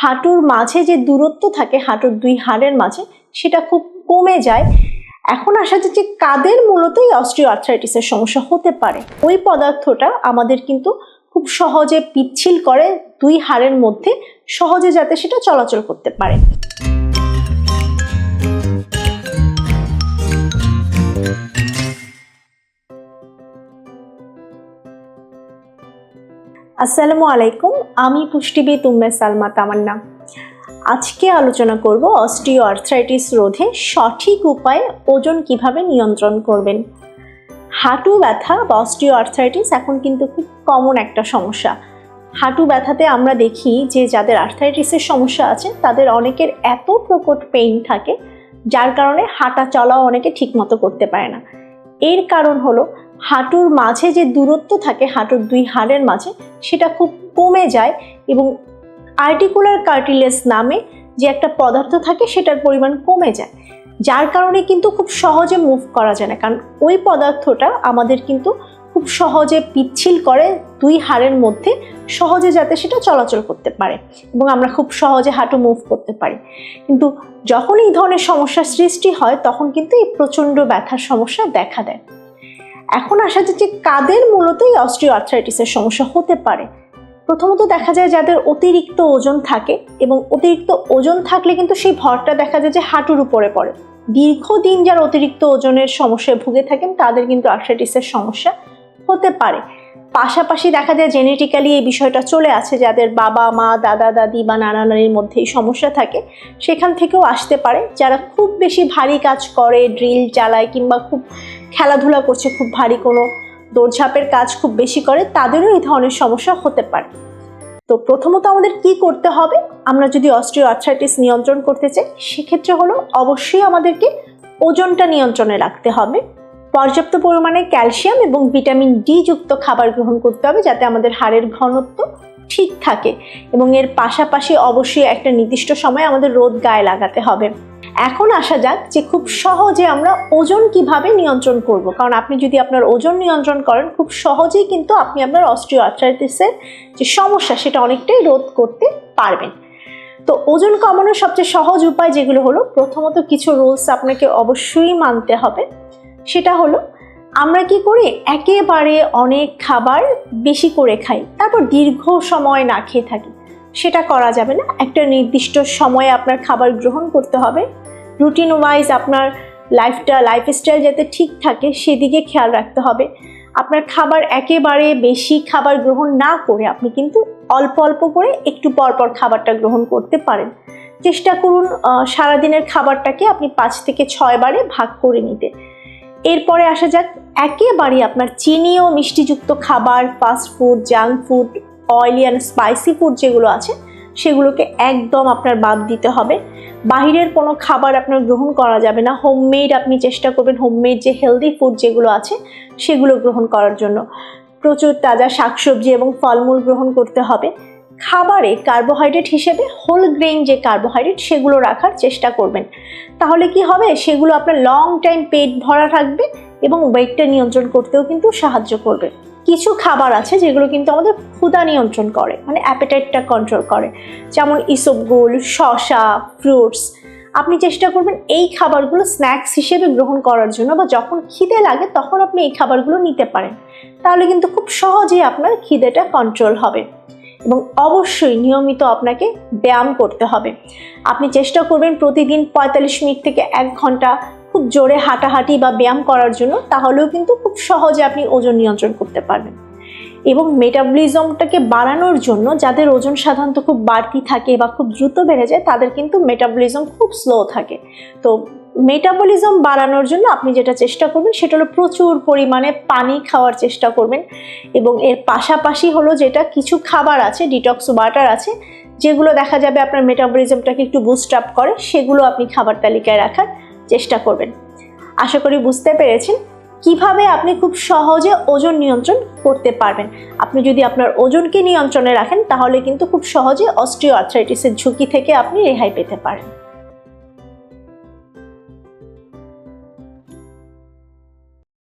হাঁটুর মাঝে যে দূরত্ব থাকে, হাঁটুর দুই হাড়ের মাঝে, সেটা খুব কমে যায়। এখন আসা যাচ্ছে কাদের মূলতই অস্ট্রিও আর্থ্রাইটিসের সমস্যা হতে পারে। ওই পদার্থটা আমাদের কিন্তু খুব সহজে পিচ্ছিল করে দুই হাড়ের মধ্যে, সহজে যাতে সেটা চলাচল করতে পারে। আসসালামু আলাইকুম, আমি পুষ্টিবিদ উম্মে সালমা, তামান্না। আজকে আলোচনা করব অস্টিও আর্থ্রাইটিস রোধে সঠিক উপায়ে ওজন কীভাবে নিয়ন্ত্রণ করবেন। হাঁটু ব্যথা বা অস্টিও আর্থ্রাইটিস এখন কিন্তু খুব কমন একটা সমস্যা। হাঁটু ব্যথাতে আমরা দেখি যে, যাদের আর্থ্রাইটিসের সমস্যা আছে, তাদের অনেকের এত প্রকট পেইন থাকে, যার কারণে হাঁটা চলাও অনেকে ঠিকমতো করতে পারে না। এর কারণ হলো, হাঁটুর মাঝে যে দূরত্ব থাকে, হাঁটুর দুই হাড়ের মাঝে সেটা খুব কমে যায় এবং আর্টিকুলার কার্টিলেস নামে যে একটা পদার্থ থাকে সেটার পরিমাণ কমে যায়। যার কারণে কিন্তু খুব সহজে মুভ করা যায় না। কারণ ওই পদার্থটা আমাদের কিন্তু খুব সহজে পিচ্ছিল করে দুই হাড়ের মধ্যে সহজে যাতে সেটা চলাচল করতে পারে এবং আমরা খুব সহজে হাঁটু মুভ করতে পারি। কিন্তু যখন এই ধরনের সমস্যার সৃষ্টি হয়, তখন কিন্তু এই প্রচণ্ড ব্যথার সমস্যা দেখা দেয়। এখন আসা যাচ্ছে কাদের মূলত এই অস্ট্রিও আর্থ্রাইটিসের সমস্যা হতে পারে। প্রথমত দেখা যায় যাদের অতিরিক্ত ওজন থাকে এবং অতিরিক্ত ওজন থাকলে কিন্তু সেই ভরটা দেখা যায় যে হাঁটুর উপরে পড়ে। দীর্ঘদিন যারা অতিরিক্ত ওজনের সমস্যায় ভুগে থাকেন, তাদের কিন্তু আর্থ্রাইটিসের সমস্যা হতে পারে। পাশাপাশি দেখা যায় জেনেটিক্যালি এই বিষয়টা চলে আছে যাদের বাবা, মা, দাদা, দাদি বা নানা নানির মধ্যে এই সমস্যা থাকে, সেখান থেকেও আসতে পারে। যারা খুব বেশি ভারী কাজ করে, ড্রিল চালায় কিংবা খুব খেলাধুলা করছে, খুব ভারী কোনো দৌড়ঝাঁপের কাজ খুব বেশি করে, তাদেরও এই ধরনের সমস্যা হতে পারে। তো প্রথমত আমাদের কি করতে হবে? আমরা যদি অস্ট্রিও আর্থ্রাইটিস নিয়ন্ত্রণ করতে চাই, সেক্ষেত্রে হলো অবশ্যই আমাদেরকে ওজনটা নিয়ন্ত্রণে রাখতে হবে। পর্যাপ্ত পরিমাণে ক্যালসিয়াম এবং ভিটামিন ডি যুক্ত খাবার গ্রহণ করতে হবে, যাতে আমাদের হাড়ের ঘনত্ব ঠিক থাকে। এবং এর পাশাপাশি অবশ্যই একটা নির্দিষ্ট সময় আমাদের রোদ গায়ে লাগাতে হবে। এখন আসা যাক যে খুব সহজে আমরা ওজন কীভাবে নিয়ন্ত্রণ করব। কারণ আপনি যদি আপনার ওজন নিয়ন্ত্রণ করেন, খুব সহজেই কিন্তু আপনি আপনার অস্ট্রিও আর্থ্রাইটিসের যে সমস্যা, সেটা অনেকটাই রোধ করতে পারবেন। তো ওজন কমানোর সবচেয়ে সহজ উপায় যেগুলো হলো, প্রথমত কিছু রুলস আপনাকে অবশ্যই মানতে হবে। সেটা হলো, আমরা কি করি, একেবারে অনেক খাবার বেশি করে খাই, তারপর দীর্ঘ সময় না খেয়ে থাকি। সেটা করা যাবে না। একটা নির্দিষ্ট সময়ে আপনার খাবার গ্রহণ করতে হবে। রুটিন ওয়াইজ আপনার লাইফটা লাইফস্টাইল যাতে ঠিক থাকে সেদিকে খেয়াল রাখতে হবে। আপনার খাবার একেবারে বেশি খাবার গ্রহণ না করে আপনি কিন্তু অল্প অল্প করে একটু পর পর খাবারটা গ্রহণ করতে পারেন। চেষ্টা করুন সারাদিনের খাবারটাকে আপনি পাঁচ থেকে ছয় বারে ভাগ করে নিতে। এরপরে আসা যাক একেবারে আপনার চিনি ও মিষ্টিযুক্ত খাবার fast food junk food oily and spicy food যেগুলো আছে, সেগুলোকে একদম আপনার বাদ দিতে হবে। বাহিরের কোনো খাবার আপনার গ্রহণ করা যাবে না। হোমমেড আপনি চেষ্টা করবেন হোমমেড যে হেলদি ফুড যেগুলো আছে, সেগুলো গ্রহণ করার জন্য। প্রচুর তাজা শাকসবজি এবং ফলমূল গ্রহণ করতে হবে। খাবারে কার্বোহাইড্রেট হিসেবে হোল গ্রেইন যে কার্বোহাইড্রেট সেগুলো রাখার চেষ্টা করবেন। তাহলে কি হবে? সেগুলো আপনার লং টাইম পেট ভরা থাকবে এবং ওয়েটটা নিয়ন্ত্রণ করতেও কিন্তু সাহায্য করবে। কিছু খাবার আছে যেগুলো কিন্তু আমাদের ক্ষুধা নিয়ন্ত্রণ করে মানে অ্যাপেটাইটটা কন্ট্রোল করে। যেমন ইসবগুল শশা ফ্রুটস আপনি চেষ্টা করবেন এই খাবারগুলো স্ন্যাক্স হিসেবে গ্রহণ করার জন্য বা যখন খিদে লাগে তখন আপনি এই খাবারগুলো নিতে পারেন। তাহলে কিন্তু খুব সহজেই আপনার খিদেটা কন্ট্রোল হবে এবং অবশ্যই নিয়মিত আপনাকে ব্যায়াম করতে হবে। আপনি চেষ্টা করবেন প্রতিদিন পঁয়তাল্লিশ মিনিট থেকে এক ঘণ্টা খুব জোরে হাঁটাহাঁটি বা ব্যায়াম করার জন্য তাহলেও কিন্তু খুব সহজে আপনি ওজন নিয়ন্ত্রণ করতে পারবেন। এবং মেটাবলিজমটাকে বাড়ানোর জন্য যাদের ওজন সাধারণত খুব বাড়তি থাকে বা খুব দ্রুত বেড়ে যায়, তাদের কিন্তু মেটাবলিজম খুব স্লো থাকে। তো মেটাবলিজম বাড়ানোর জন্য আপনি যেটা চেষ্টা করবেন, সেটা হলো প্রচুর পরিমাণে পানি খাওয়ার চেষ্টা করবেন। এবং এর পাশাপাশি হলো যেটা কিছু খাবার আছে ডিটক্স ওয়াটার আছে, যেগুলো দেখা যাবে আপনার মেটাবলিজমটাকে একটু বুস্ট আপ করে, সেগুলো আপনি খাবার তালিকায় রাখার চেষ্টা করবেন। আশা করি বুঝতে পেরেছেন কীভাবে আপনি খুব সহজে ওজন নিয়ন্ত্রণ করতে পারবেন। আপনি যদি আপনার ওজনকে নিয়ন্ত্রণে রাখেন, তাহলে কিন্তু খুব সহজে অস্ট্রিও আর্থ্রাইটিসের ঝুঁকি থেকে আপনি রেহাই পেতে পারেন।